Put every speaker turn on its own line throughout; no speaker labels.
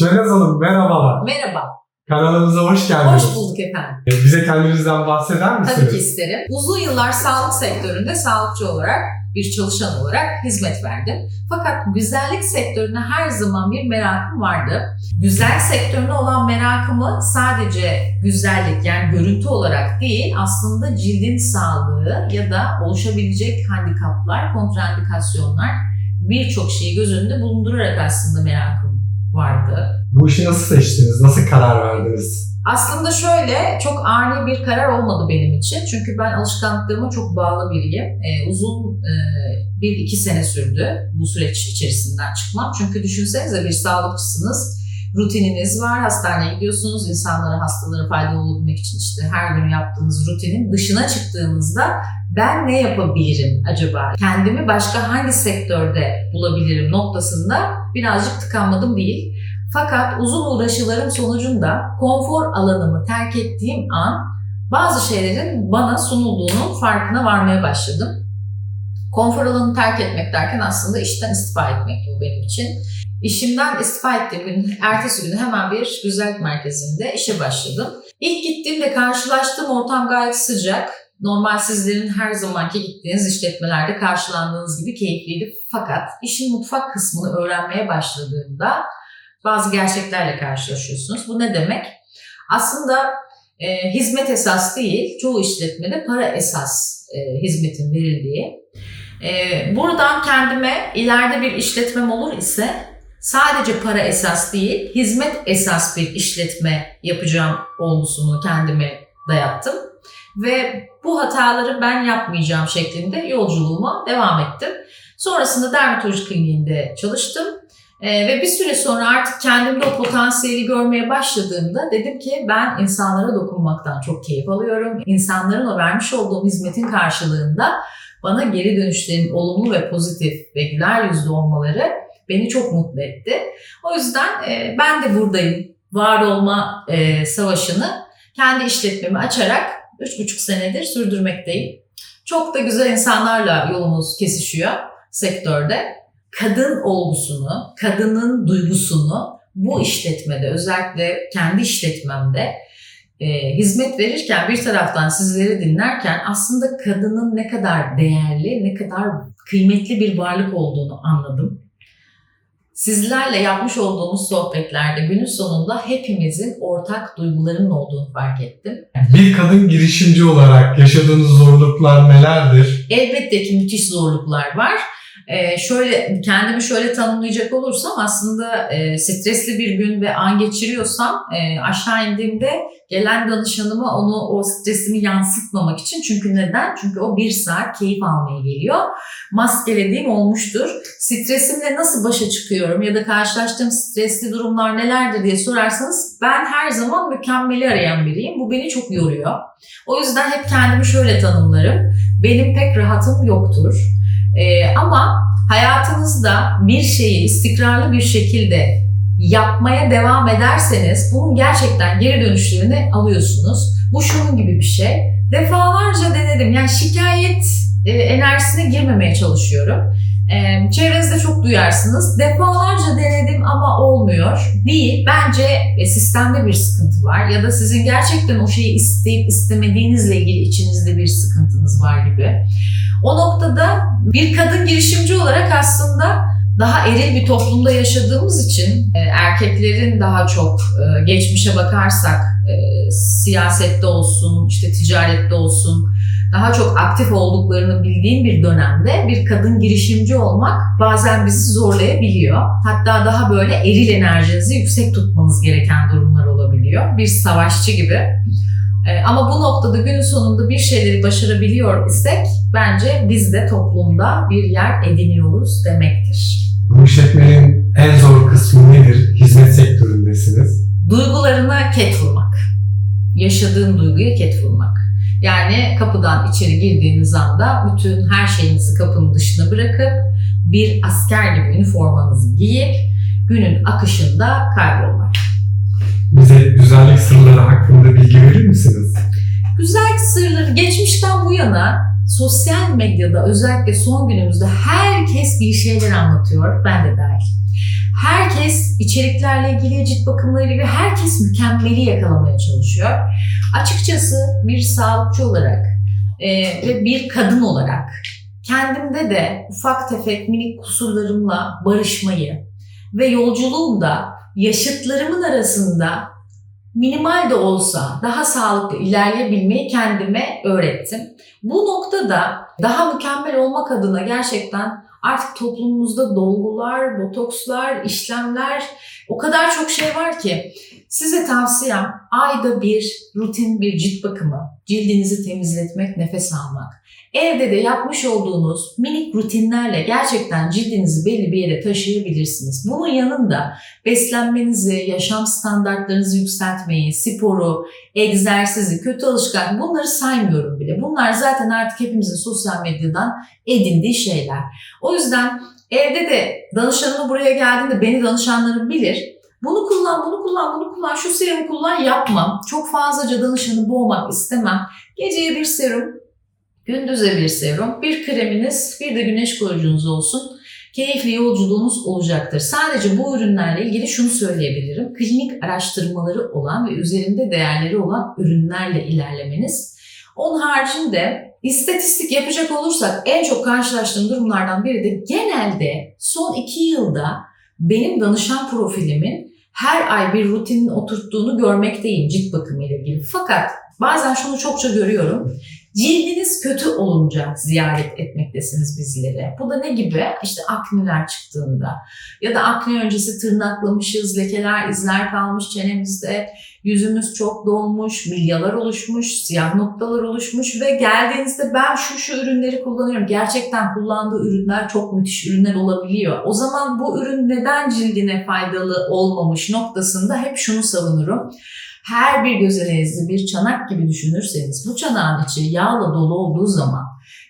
Şehnaz Hanım merhabalar.
Merhaba,
Kanalımıza hoş geldiniz.
hoş bulduk efendim.
Ee, Bize kendinizden bahseder misiniz?
Tabii ki isterim. Uzun yıllar sağlık sektöründe sağlıkçı olarak, bir çalışan olarak hizmet verdim. Fakat güzellik sektörüne her zaman bir merakım vardı. Güzel sektörüne olan merakımı sadece güzellik yani görüntü olarak değil aslında cildin sağlığı ya da oluşabilecek handikaplar, kontraindikasyonlar birçok şeyi göz önünde bulundurarak aslında merakım vardı.
Bu işi nasıl seçtiniz? Nasıl karar verdiniz?
Aslında şöyle çok ani bir karar olmadı benim için. Çünkü ben alışkanlıklarıma çok bağlı biriyim. Ee, uzun e, bir iki sene sürdü bu süreç içerisinden çıkmam. Çünkü düşünsenize bir sağlıkçısınız. Rutininiz var, hastaneye gidiyorsunuz, insanlara, hastalara faydalı olabilmek için işte her gün yaptığınız rutinin dışına çıktığınızda ben ne yapabilirim acaba? Kendimi başka hangi sektörde bulabilirim noktasında birazcık tıkanmadım değil. Fakat uzun uğraşılarım sonucunda konfor alanımı terk ettiğim an bazı şeylerin bana sunulduğunun farkına varmaya başladım. Konfor alanını terk etmek derken aslında işten istifa etmek bu benim için. İşimden istifa ettiğim gün, ertesi gün hemen bir güzellik merkezinde işe başladım. İlk gittiğimde karşılaştığım ortam gayet sıcak. Normal sizlerin her zamanki gittiğiniz işletmelerde karşılandığınız gibi keyifliydi. Fakat işin mutfak kısmını öğrenmeye başladığımda bazı gerçeklerle karşılaşıyorsunuz. Bu ne demek? Aslında e, hizmet esas değil, çoğu işletmede para esas e, hizmetin verildiği. E, buradan kendime ileride bir işletmem olur ise sadece para esas değil, hizmet esas bir işletme yapacağım olgusunu kendime dayattım. Ve bu hataları ben yapmayacağım şeklinde yolculuğuma devam ettim. Sonrasında dermatoloji kliniğinde çalıştım. Ee, ve bir süre sonra artık kendimde o potansiyeli görmeye başladığımda dedim ki ben insanlara dokunmaktan çok keyif alıyorum. İnsanların o vermiş olduğum hizmetin karşılığında bana geri dönüşlerin olumlu ve pozitif ve güler yüzlü olmaları beni çok mutlu etti. O yüzden e, ben de buradayım. Var olma e, savaşını kendi işletmemi açarak 3,5 senedir sürdürmekteyim. Çok da güzel insanlarla yolumuz kesişiyor sektörde kadın olgusunu, kadının duygusunu bu işletmede özellikle kendi işletmemde e, hizmet verirken bir taraftan sizleri dinlerken aslında kadının ne kadar değerli, ne kadar kıymetli bir varlık olduğunu anladım. Sizlerle yapmış olduğumuz sohbetlerde günün sonunda hepimizin ortak duygularının olduğunu fark ettim.
Bir kadın girişimci olarak yaşadığınız zorluklar nelerdir?
Elbette ki müthiş zorluklar var. Ee, şöyle kendimi şöyle tanımlayacak olursam aslında e, stresli bir gün ve an geçiriyorsam e, aşağı indiğimde gelen danışanıma onu o stresimi yansıtmamak için çünkü neden? Çünkü o bir saat keyif almaya geliyor. Maskelediğim olmuştur. Stresimle nasıl başa çıkıyorum ya da karşılaştığım stresli durumlar nelerdir diye sorarsanız ben her zaman mükemmeli arayan biriyim. Bu beni çok yoruyor. O yüzden hep kendimi şöyle tanımlarım. Benim pek rahatım yoktur. Ee, ama hayatınızda bir şeyi istikrarlı bir şekilde yapmaya devam ederseniz bunun gerçekten geri dönüşlerini alıyorsunuz. Bu şunun gibi bir şey. Defalarca denedim. Yani şikayet e, enerjisine girmemeye çalışıyorum. E, çevrenizde çok duyarsınız. Defalarca denedim ama olmuyor. Değil. Bence e, sistemde bir sıkıntı var. Ya da sizin gerçekten o şeyi isteyip istemediğinizle ilgili içinizde bir sıkıntınız var gibi. O noktada bir kadın girişimci olarak aslında daha eril bir toplumda yaşadığımız için e, erkeklerin daha çok e, geçmişe bakarsak e, siyasette olsun, işte ticarette olsun daha çok aktif olduklarını bildiğim bir dönemde bir kadın girişimci olmak bazen bizi zorlayabiliyor. Hatta daha böyle eril enerjinizi yüksek tutmanız gereken durumlar olabiliyor. Bir savaşçı gibi. E, ama bu noktada günün sonunda bir şeyleri başarabiliyor isek bence biz de toplumda bir yer ediniyoruz demektir.
Bu işletmenin en zor kısmı nedir? Hizmet sektöründesiniz.
Duygularına ket vurmak. Yaşadığın duyguya ket vurmak. Yani kapıdan içeri girdiğiniz anda bütün her şeyinizi kapının dışına bırakıp bir asker gibi üniformanızı giyip günün akışında kaybolmak.
Bize güzellik sırları hakkında bilgi verir misiniz?
Güzellik sırları geçmişten bu yana sosyal medyada özellikle son günümüzde herkes bir şeyler anlatıyor. Ben de dahil. Herkes içeriklerle ilgili, cilt bakımlarıyla ilgili herkes mükemmeli yakalamaya çalışıyor. Açıkçası bir sağlıkçı olarak e, ve bir kadın olarak kendimde de ufak tefek minik kusurlarımla barışmayı ve yolculuğumda yaşıtlarımın arasında minimal de olsa daha sağlıklı ilerleyebilmeyi kendime öğrettim. Bu noktada daha mükemmel olmak adına gerçekten artık toplumumuzda dolgular, botokslar, işlemler o kadar çok şey var ki. Size tavsiyem ayda bir rutin bir cilt bakımı, cildinizi temizletmek, nefes almak. Evde de yapmış olduğunuz minik rutinlerle gerçekten cildinizi belli bir yere taşıyabilirsiniz. Bunun yanında beslenmenizi, yaşam standartlarınızı yükseltmeyi, sporu, egzersizi, kötü alışkanlık bunları saymıyorum bile. Bunlar zaten artık hepimizin sosyal medyadan edindiği şeyler. O yüzden evde de danışanımı buraya geldiğinde beni danışanlarım bilir. Bunu kullan, bunu kullan, bunu kullan, şu serumu kullan yapmam. Çok fazlaca danışanı boğmak istemem. Geceye bir serum, gündüze bir serum, bir kreminiz, bir de güneş koruyucunuz olsun. Keyifli yolculuğunuz olacaktır. Sadece bu ürünlerle ilgili şunu söyleyebilirim. Klinik araştırmaları olan ve üzerinde değerleri olan ürünlerle ilerlemeniz. Onun haricinde istatistik yapacak olursak en çok karşılaştığım durumlardan biri de genelde son iki yılda benim danışan profilimin her ay bir rutinin oturttuğunu görmekteyim cilt bakımı ile ilgili. Fakat bazen şunu çokça görüyorum. Cildiniz kötü olunca ziyaret etmektesiniz bizlere. Bu da ne gibi? İşte akneler çıktığında ya da akne öncesi tırnaklamışız, lekeler, izler kalmış çenemizde, yüzümüz çok dolmuş, milyalar oluşmuş, siyah noktalar oluşmuş ve geldiğinizde ben şu şu ürünleri kullanıyorum. Gerçekten kullandığı ürünler çok müthiş ürünler olabiliyor. O zaman bu ürün neden cildine faydalı olmamış noktasında hep şunu savunurum her bir gözeneğinizi bir çanak gibi düşünürseniz bu çanağın içi yağla dolu olduğu zaman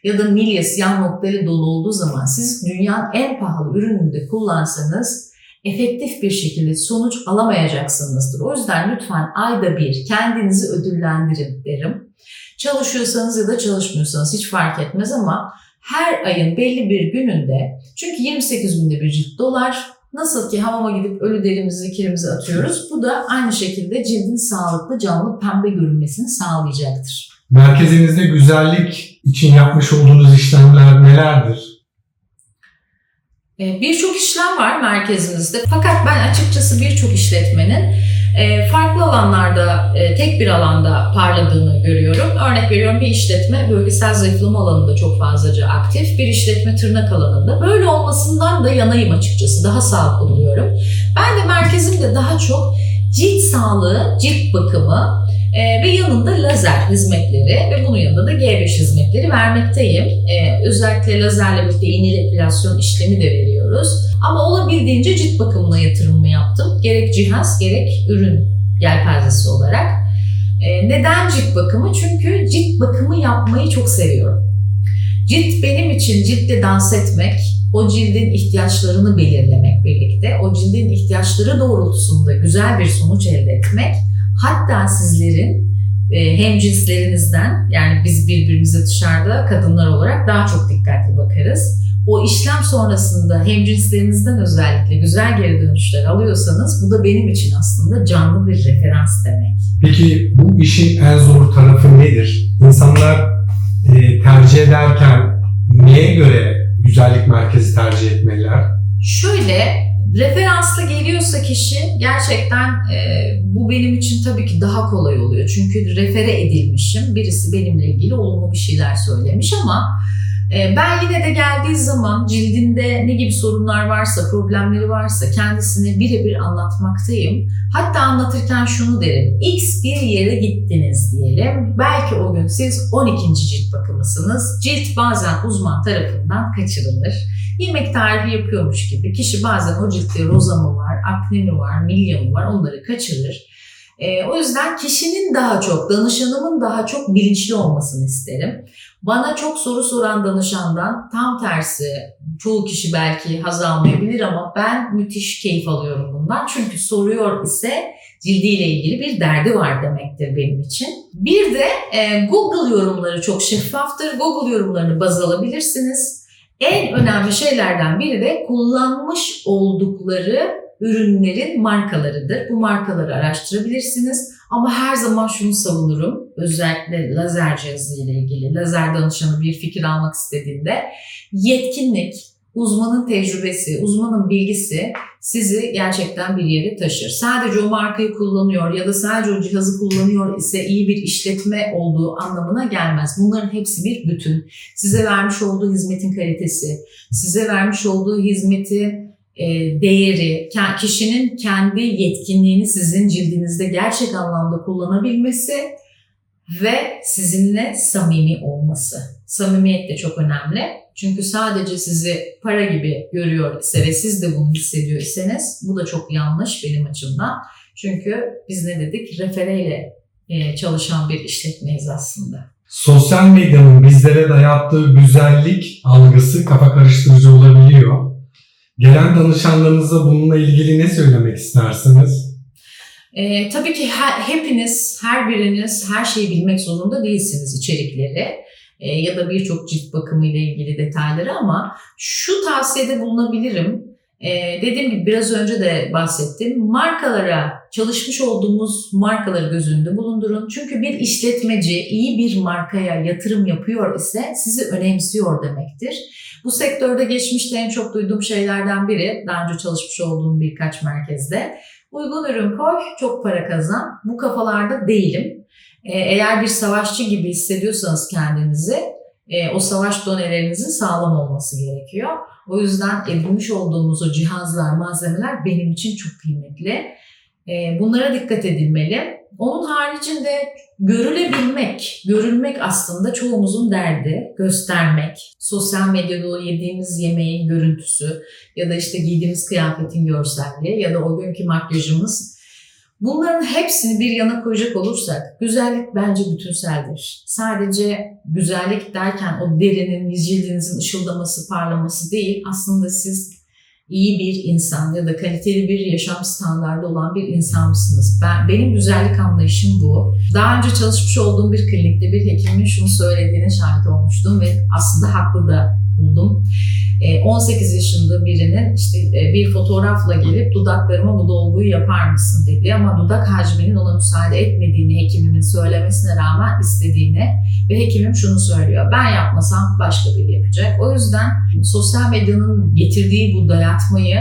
ya da milya siyah noktayla dolu olduğu zaman siz dünyanın en pahalı ürününü de kullansanız efektif bir şekilde sonuç alamayacaksınızdır. O yüzden lütfen ayda bir kendinizi ödüllendirin derim. Çalışıyorsanız ya da çalışmıyorsanız hiç fark etmez ama her ayın belli bir gününde çünkü 28 günde bir cilt dolar Nasıl ki hamama gidip ölü derimizi, kirimizi atıyoruz. Bu da aynı şekilde cildin sağlıklı, canlı, pembe görünmesini sağlayacaktır.
Merkezinizde güzellik için yapmış olduğunuz işlemler nelerdir?
Ee, Birçok işlem var merkezimizde. Fakat ben açıkçası birçok işletmenin e, farklı alanlarda, e, tek bir alanda parladığını görüyorum. Örnek veriyorum bir işletme bölgesel zayıflama alanında çok fazlaca aktif, bir işletme tırnak alanında. Böyle olmasından da yanayım açıkçası. Daha sağlıklı buluyorum. Ben de merkezimde daha çok cilt sağlığı, cilt bakımı e, ve yanında lazer hizmetleri ve bunun yanında da G5 hizmetleri vermekteyim. E, özellikle lazerle birlikte iğneli epilasyon işlemi de veriyoruz. Ama olabildiğince cilt bakımına yatırımımı yaptım. Gerek cihaz gerek ürün yelpazesi olarak. E, neden cilt bakımı? Çünkü cilt bakımı yapmayı çok seviyorum. Cilt benim için ciltle dans etmek, o cildin ihtiyaçlarını belirlemek birlikte, o cildin ihtiyaçları doğrultusunda güzel bir sonuç elde etmek, hatta sizlerin e, hem cinslerinizden yani biz birbirimize dışarıda kadınlar olarak daha çok dikkatli bakarız. O işlem sonrasında hem cinslerinizden özellikle güzel geri dönüşler alıyorsanız bu da benim için aslında canlı bir referans demek.
Peki bu işin en zor tarafı nedir? İnsanlar e, tercih ederken neye göre güzellik merkezi tercih etmeliler?
Şöyle referansla geliyorsa kişi gerçekten e, bu benim için tabii ki daha kolay oluyor. Çünkü refere edilmişim. Birisi benimle ilgili olumlu bir şeyler söylemiş ama ben yine de geldiği zaman cildinde ne gibi sorunlar varsa, problemleri varsa kendisine birebir anlatmaktayım. Hatta anlatırken şunu derim. X bir yere gittiniz diyelim. Belki o gün siz 12. cilt bakımısınız. Cilt bazen uzman tarafından kaçırılır yemek tarifi yapıyormuş gibi kişi bazen o ciltte roza mı var, akne mi var, milya mı var onları kaçırır. Ee, o yüzden kişinin daha çok, danışanımın daha çok bilinçli olmasını isterim. Bana çok soru soran danışandan tam tersi çoğu kişi belki haz almayabilir ama ben müthiş keyif alıyorum bundan. Çünkü soruyor ise cildiyle ilgili bir derdi var demektir benim için. Bir de e, Google yorumları çok şeffaftır. Google yorumlarını baz alabilirsiniz. En önemli şeylerden biri de kullanmış oldukları ürünlerin markalarıdır. Bu markaları araştırabilirsiniz. Ama her zaman şunu savunurum. Özellikle lazer cihazı ile ilgili. Lazer danışanı bir fikir almak istediğinde yetkinlik, uzmanın tecrübesi, uzmanın bilgisi sizi gerçekten bir yere taşır. Sadece o markayı kullanıyor ya da sadece o cihazı kullanıyor ise iyi bir işletme olduğu anlamına gelmez. Bunların hepsi bir bütün. Size vermiş olduğu hizmetin kalitesi, size vermiş olduğu hizmeti değeri, ke- kişinin kendi yetkinliğini sizin cildinizde gerçek anlamda kullanabilmesi ve sizinle samimi olması. Samimiyet de çok önemli. Çünkü sadece sizi para gibi görüyor ise ve siz de bunu hissediyor iseniz bu da çok yanlış benim açımdan. Çünkü biz ne dedik? Refereyle e, çalışan bir işletmeyiz aslında.
Sosyal medyanın bizlere dayattığı güzellik algısı kafa karıştırıcı olabiliyor. Gelen danışanlarınıza bununla ilgili ne söylemek istersiniz?
Ee, tabii ki her- hepiniz, her biriniz her şeyi bilmek zorunda değilsiniz içerikleri e, ya da birçok cilt bakımı ile ilgili detayları ama şu tavsiyede bulunabilirim. Ee, dediğim gibi biraz önce de bahsettim. Markalara, çalışmış olduğumuz markaları göz önünde bulundurun. Çünkü bir işletmeci iyi bir markaya yatırım yapıyor ise sizi önemsiyor demektir. Bu sektörde geçmişte en çok duyduğum şeylerden biri, daha önce çalışmış olduğum birkaç merkezde. Uygun ürün koy, çok para kazan. Bu kafalarda değilim. Ee, Eğer bir savaşçı gibi hissediyorsanız kendinizi, e, o savaş donelerinizin sağlam olması gerekiyor. O yüzden edinmiş olduğumuz o cihazlar, malzemeler benim için çok kıymetli. Ee, Bunlara dikkat edilmeli. Onun haricinde görülebilmek, görülmek aslında çoğumuzun derdi. Göstermek, sosyal medyada yediğimiz yemeğin görüntüsü ya da işte giydiğimiz kıyafetin görselliği ya da o günkü makyajımız. Bunların hepsini bir yana koyacak olursak güzellik bence bütünseldir. Sadece güzellik derken o derinin, cildinizin ışıldaması, parlaması değil. Aslında siz iyi bir insan ya da kaliteli bir yaşam standardı olan bir insan mısınız? Ben, benim güzellik anlayışım bu. Daha önce çalışmış olduğum bir klinikte bir hekimin şunu söylediğine şahit olmuştum ve aslında haklı da buldum. E, 18 yaşında birinin işte e, bir fotoğrafla gelip dudaklarıma bu dolguyu yapar mısın dedi ama dudak hacminin ona müsaade etmediğini hekimimin söylemesine rağmen istediğini ve hekimim şunu söylüyor. Ben yapmasam başka biri yapacak. O yüzden sosyal medyanın getirdiği bu dayatmayı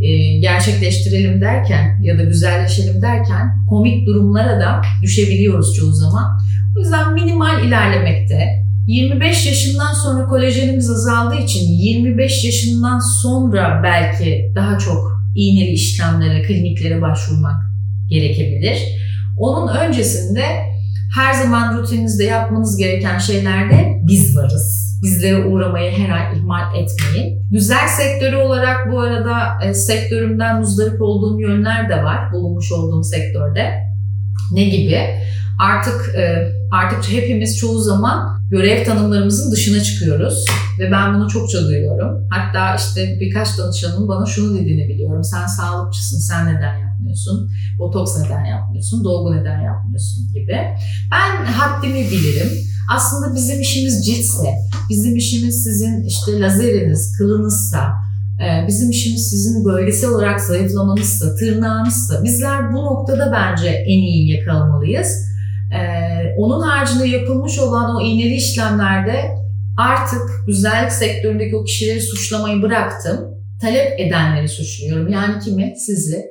e, gerçekleştirelim derken ya da güzelleşelim derken komik durumlara da düşebiliyoruz çoğu zaman. O yüzden minimal ilerlemekte, 25 yaşından sonra kolajenimiz azaldığı için 25 yaşından sonra belki daha çok iğneli işlemlere, kliniklere başvurmak gerekebilir. Onun öncesinde her zaman rutininizde yapmanız gereken şeylerde biz varız. Bizlere uğramayı her ay ihmal etmeyin. Güzel sektörü olarak bu arada e, sektörümden muzdarip olduğum yönler de var bulunmuş olduğum sektörde. Ne gibi? Artık e, artık hepimiz çoğu zaman görev tanımlarımızın dışına çıkıyoruz ve ben bunu çokça duyuyorum. Hatta işte birkaç danışanın bana şunu dediğini biliyorum. Sen sağlıkçısın, sen neden yapmıyorsun? Botoks neden yapmıyorsun? Dolgu neden yapmıyorsun gibi. Ben haddimi bilirim. Aslında bizim işimiz ciltse, bizim işimiz sizin işte lazeriniz, kılınızsa, bizim işimiz sizin bölgesel olarak zayıflamanızsa, tırnağınızsa bizler bu noktada bence en iyi yakalamalıyız. Ee, onun haricinde yapılmış olan o iğneli işlemlerde artık güzellik sektöründeki o kişileri suçlamayı bıraktım. Talep edenleri suçluyorum. Yani kimi? Sizi.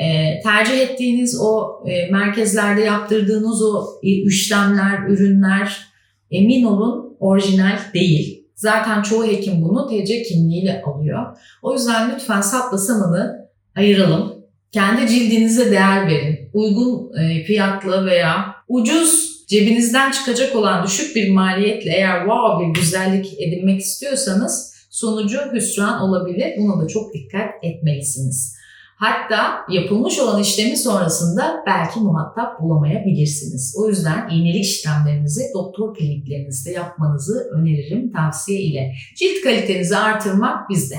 Ee, tercih ettiğiniz o e, merkezlerde yaptırdığınız o e, işlemler, ürünler emin olun orijinal değil. Zaten çoğu hekim bunu TC kimliğiyle alıyor. O yüzden lütfen sapla samanı ayıralım. Kendi cildinize değer verin. Uygun e, fiyatlı veya ucuz cebinizden çıkacak olan düşük bir maliyetle eğer wow bir güzellik edinmek istiyorsanız sonucu hüsran olabilir. Buna da çok dikkat etmelisiniz. Hatta yapılmış olan işlemi sonrasında belki muhatap bulamayabilirsiniz. O yüzden iğnelik işlemlerinizi doktor kliniklerinizde yapmanızı öneririm tavsiye ile. Cilt kalitenizi artırmak bizde.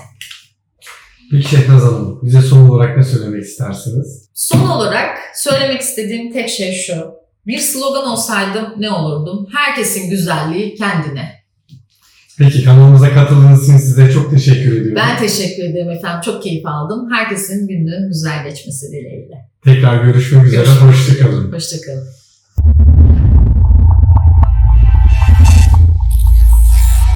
Peki Şehnaz Hanım, bize son olarak ne söylemek istersiniz?
Son olarak söylemek istediğim tek şey şu. Bir slogan olsaydım ne olurdum? Herkesin güzelliği kendine.
Peki kanalımıza katıldığınız için size çok teşekkür ediyorum.
Ben teşekkür ederim efendim. Çok keyif aldım. Herkesin gününün güzel geçmesi dileğiyle.
Tekrar görüşmek üzere. Hoşçakalın.
Hoşçakalın.